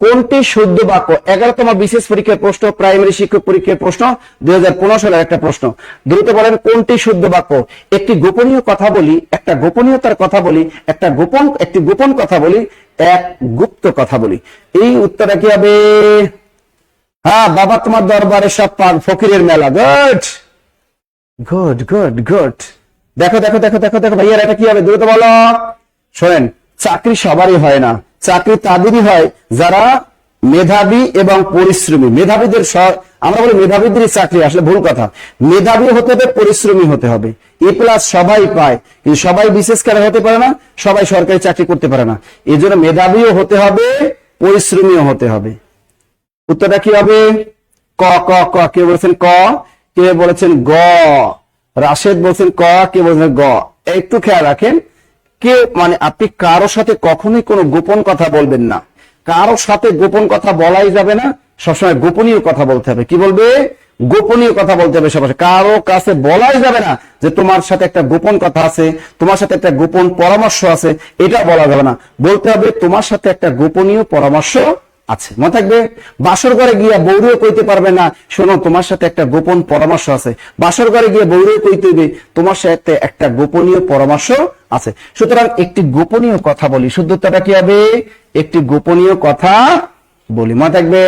কোনটি শুদ্ধ বাক্য? এগারোতম বিশেষ পরীক্ষার প্রশ্ন, প্রাইমারি শিক্ষক পরীক্ষার প্রশ্ন, দুই হাজার পনেরো সালের একটা প্রশ্ন। দ্রুত বলেন, কোনটি শুদ্ধ বাক্য? একটি গোপনীয় কথা বলি, একটা গোপনীয়তার কথা বলি, একটা গোপন, একটি গোপন কথা বলি, এক গুপ্ত কথা বলি। এই উত্তরটা কি হবে? হ্যাঁ বাবা তোমার দরবারে সব পান, ফকিরের মেলা। গুড! Good good good. দেখো দেখো দেখো দেখো দেখো ভাইয়ার, এটা কি হবে? দ্রুত বলো। শোনেন, চাকরি সবারই হয় না। চাকরি তাদেরই হয় যারা মেধাবী এবং পরিশ্রমী। মেধাবীদের আমরা বলি মেধাবীদেরই চাকরি, আসলে ভুল কথা। মেধাবী হতে হবে, পরিশ্রমী হতে হবে। এ প্লাস সবাই পায়। কিন্তু সবাই বিশেষ করে হতে পারে না, সবাই সরকারি চাকরি করতে পারে না। এই জন্য মেধাবীও হতে হবে, পরিশ্রমীও হতে হবে। উত্তরটা কি হবে? ক ক ক। কে বলেছেন ক? কে বলেছেন গ? রাশেদ বলছেন ক, কে বলেছেন গ? একটু খেয়াল রাখেন। কে মানে আপনি কারোর সাথে কখনোই কোনো গোপন কথা বলবেন না। কারও সাথে গোপন কথা বলাই যাবে না, সবসময় গোপনীয় কথা বলতে হবে। কি বলবে? গোপনীয় কথা বলতে হবে সবার কারও কাছে বলাই যাবে না যে তোমার সাথে একটা গোপন কথা আছে, তোমার সাথে একটা গোপন পরামর্শ আছে, এটা বলা যাবে না। বলতে হবে তোমার সাথে একটা গোপনীয় পরামর্শ আছে। মনে থাকবে? বাসর ঘরে গিয়া বৌরিও কইতে পারবে না, শোনো, তোমার সাথে একটা গোপন পরামর্শ আছে। বাসর ঘরে গিয়ে বৌরিও কইতে হবে তোমার সাথে একটা গোপনীয় পরামর্শ আছে। সুতরাং একটি গোপনীয় কথা বলি। শুদ্ধতাটা কি হবে? একটি গোপনীয় কথা বলি। মা থাকবে?